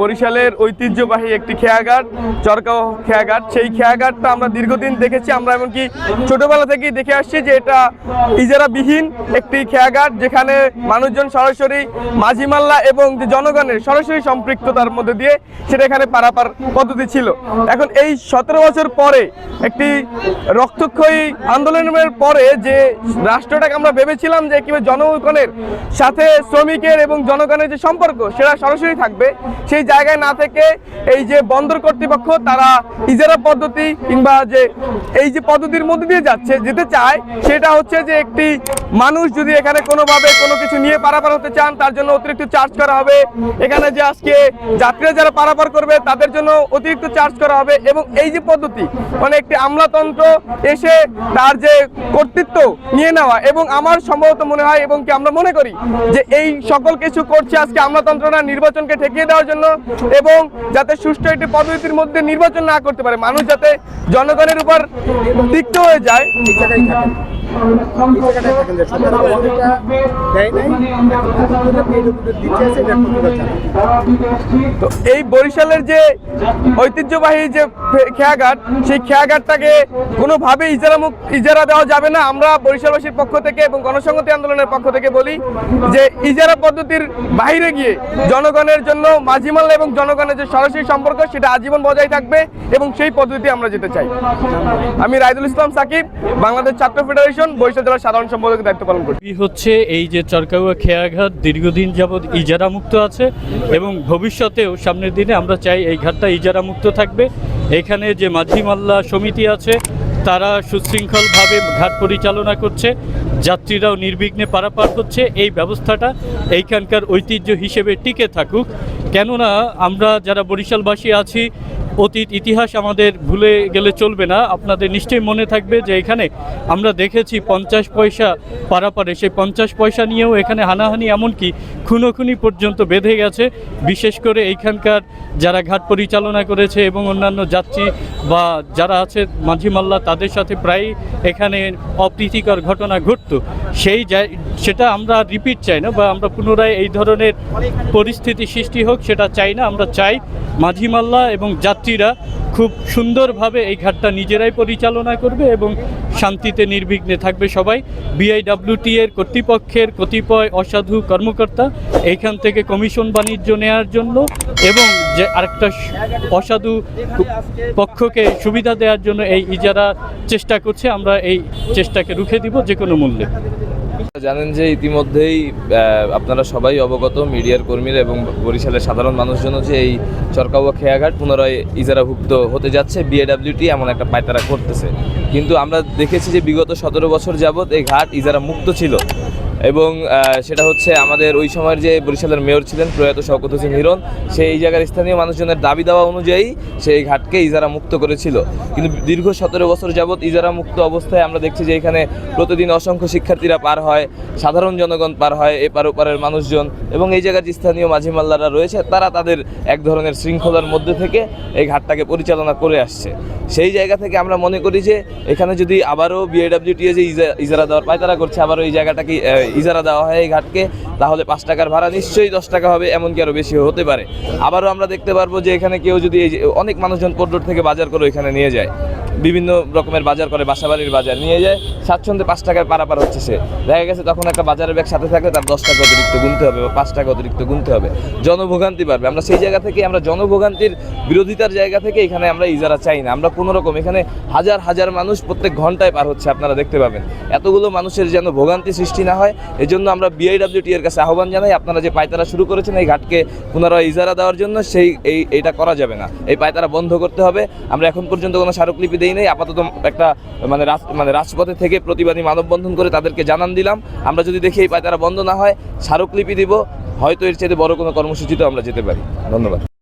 বরিশালের ঐতিহ্যবাহী একটি খেয়াঘাট, চরকাও খেয়াঘাট। সেই খেয়াঘাটটা আমরা দীর্ঘদিন দেখেছি। আমরা এমনকি ছোটবেলা থেকেই দেখে আসছি যে এটা ইজারাবিহীন একটি খেয়াঘাট, যেখানে মানুষজন সরাসরি মাঝিমাল্লা এবং যে জনগণের সরাসরি সম্পৃক্ততার মধ্যে দিয়ে সেটা এখানে পারাপার পদ্ধতি ছিল। এখন এই সতেরো বছর পরে একটি রক্তক্ষয়ী আন্দোলনের পরে যে রাষ্ট্রটাকে আমরা ভেবেছিলাম যে কীভাবে জনগণের সাথে শ্রমিকের এবং জনগণের যে সম্পর্ক, সেটা সরাসরি থাকবে, সেই জায়গায় না থেকে এই যে বন্দর কর্তৃপক্ষ তারা ইজারা পদ্ধতি কিংবা যে এই যে পদ্ধতির মধ্যে দিয়ে যাচ্ছে, যেতে চায়, সেটা হচ্ছে যে একটি মানুষ যদি এখানে কোনোভাবে কোনো কিছু নিয়ে পারাপার হতে চান, তার জন্য অতিরিক্ত চার্জ করা হবে। এখানে যে আজকে যাত্রীরা যারা পারাপার করবে, তাদের জন্য অতিরিক্ত চার্জ করা হবে এবং এই যে পদ্ধতি মানে একটি আমলাতন্ত্র এসে তার যে কর্তৃত্ব নিয়ে নেওয়া এবং আমার সম্ভবত মনে হয় এবং কি আমরা মনে করি যে এই সকল কিছু করছে আজকে আমলাতন্ত্রটা নির্বাচনকে ঠেকিয়ে দেওয়ার জন্য। এবং যাতে সুষ্ঠু একটি পদ্ধতির মধ্যে নির্বাচন না করতে পারে, মানুষ যাতে জনগণের উপর তিক্ত হয়ে যায়। তো এই বরিশালের যে ঐতিহ্যবাহী যে খেয়াঘাট, সেই খেয়াঘাটটাকে কোনোভাবে ইজারা মুক ইজারা দেওয়া যাবে না। আমরা বরিশালবাসীর পক্ষ থেকে এবং গণসংহতি আন্দোলনের পক্ষ থেকে বলি যে ইজারা পদ্ধতির বাইরে গিয়ে জনগণের জন্য মাঝিমাল্লা এবং জনগণের যে সরাসরি সম্পর্ক, সেটা আজীবন বজায় থাকবে এবং সেই পদ্ধতি আমরা যেতে চাই। আমি রাইদুল ইসলাম সাকিব, বাংলাদেশ ছাত্র ফেডারেশন। বরিশাল জেলার সাধারণ সম্পাদকের দায়িত্ব পালন করি এই হচ্ছে এই যে চরকাউয়া খেয়াঘাট, দীর্ঘদিন যাবৎ ইজারা মুক্ত আছে এবং ভবিষ্যতেও সামনের দিনে আমরা চাই এই ঘাটটা ইজারা মুক্ত থাকবে। এখানে যে মাঝি মাল্লা সমিতি আছে, তারা সুশৃঙ্খলভাবে ঘাট পরিচালনা করছে, যাত্রীরাও নির্বিঘ্নে পারাপার করছে এই ব্যবস্থাটা এইখানকার ঐতিহ্য হিসেবে টিকে থাকুক। কেননা আমরা যারা বরিশালবাসী আছি অতীত ইতিহাস আমাদের ভুলে গেলে চলবে না। আপনাদের নিশ্চয়ই মনে থাকবে যে এখানে আমরা দেখেছি পঞ্চাশ পয়সা পারাপারে। সেই পঞ্চাশ পয়সা নিয়েও এখানে হানাহানি এমনকি খুনোখুনি পর্যন্ত বেঁধে গেছে। বিশেষ করে এইখানকার যারা ঘাট পরিচালনা করেছে এবং অন্যান্য যাত্রী বা যারা আছে মাঝিমাল্লা তাদের সাথে প্রায় এখানে অপ্রীতিকর ঘটনা ঘটতো। সেই সেটা আমরা রিপিট চাই না বা আমরা পুনরায় এই ধরনের পরিস্থিতি সৃষ্টি হোক, সেটা চাই না। আমরা চাই মাঝিমাল্লা এবং এবং যাত্রীরা খুব সুন্দরভাবে এই ঘাটটা নিজেরাই পরিচালনা করবে এবং শান্তিতে নির্বিঘ্নে থাকবে সবাই। বিআইডাব্লিউটি এর কর্তৃপক্ষের কতিপয় অসাধু কর্মকর্তা এইখান থেকে কমিশন বাণিজ্য নেয়ার জন্য এবং যে আরেকটা অসাধু পক্ষকে সুবিধা দেওয়ার জন্য এই ইজারা চেষ্টা করছে। আমরা এই চেষ্টাকে রুখে দিব যে কোনো মূল্যে। জানেন যে ইতিমধ্যেই আপনারা সবাই অবগত, মিডিয়ার কর্মীরা এবং বরিশালের সাধারণ মানুষজন যে এই চরকাওয়া খেয়াঘাট পুনরায় ইজারাভুক্ত হতে যাচ্ছে। বিএডাব্লিউটি এমন একটা পায়তারা করতেছে। কিন্তু আমরা দেখেছি যে বিগত সতেরো বছর যাবৎ এই ঘাট ইজারা মুক্ত ছিল। এবং সেটা হচ্ছে আমাদের ওই সময়ের যে বরিশালের মেয়র ছিলেন প্রয়াত শওকত হোসেন হিরণ, সেই জায়গার স্থানীয় মানুষজনের দাবি দেওয়া অনুযায়ী সেই ঘাটকে ইজারা মুক্ত করেছিল। কিন্তু দীর্ঘ সতেরো বছর যাবৎ ইজারা মুক্ত অবস্থায় আমরা দেখছি যে এখানে প্রতিদিন অসংখ্য শিক্ষার্থীরা পার হয়, সাধারণ জনগণ পার হয়, এপার ওপারের মানুষজন এবং এই জায়গার যে স্থানীয় মাঝি মাল্লারা রয়েছে, তারা তাদের এক ধরনের শৃঙ্খলার মধ্যে থেকে এই ঘাটটাকে পরিচালনা করে আসছে। সেই জায়গা থেকে আমরা মনে করি যে এখানে যদি আবারও বিএডাব্লিউটিএ যে ইজা- ইজারা দেওয়ার পায়তারা করছে, আবারও এই জায়গাটাকে ইজারা দেওয়া হয় এই ঘাটকে, তাহলে পাঁচ টাকার ভাড়া নিশ্চয়ই দশ টাকা হবে, এমনকি আরও বেশি হতে পারে। আবারও আমরা দেখতে পারব যে এখানে কেউ যদি এই অনেক মানুষজন পর্যট থেকে বাজার করে এখানে নিয়ে যায়। বিভিন্ন রকমের বাজার করে, বাসাবাড়ির বাজার। নিয়ে যায়, স্বাচ্ছন্দ্যে পাঁচ টাকায় পারাপার হচ্ছে সে। দেখা গেছে তখন একটা বাজারের ব্যাগ সাথে থাকলে তার দশ টাকা অতিরিক্ত গুনতে হবে বা পাঁচ টাকা অতিরিক্ত গুনতে হবে। জনভোগান্তি পারবে আমরা সেই জায়গা থেকে, আমরা জনভোগান্তির বিরোধিতার জায়গা থেকে এখানে আমরা ইজারা চাই না। আমরা কোনো রকম এখানে হাজার হাজার মানুষ প্রত্যেক ঘন্টায় পার হচ্ছে, আপনারা দেখতে পাবেন। এতগুলো মানুষের যেন ভোগান্তি সৃষ্টি না হয় এই জন্য আমরা বিআইডাব্লিউটি এর কাছে আহ্বান জানাই, আপনারা যে পায়তারা শুরু করেছেন এই ঘাটকে পুনরায় ইজারা দেওয়ার জন্য, সেই, এই, এইটা করা যাবে না। এই পায়তারা বন্ধ করতে হবে। আমরা এখন পর্যন্ত কোনো স্মারকলিপি দেই নাই। আপাতত একটা মানে মানে রাজপথে থেকে প্রতিবাদী মানববন্ধন করে তাদেরকে জানান দিলাম। আমরা যদি দেখি এই পায়তারা বন্ধ না হয়, স্মারকলিপি দিব। হয়তো এর চেয়ে বড় কোনো কর্মসূচিতে আমরা যেতে পারি। ধন্যবাদ।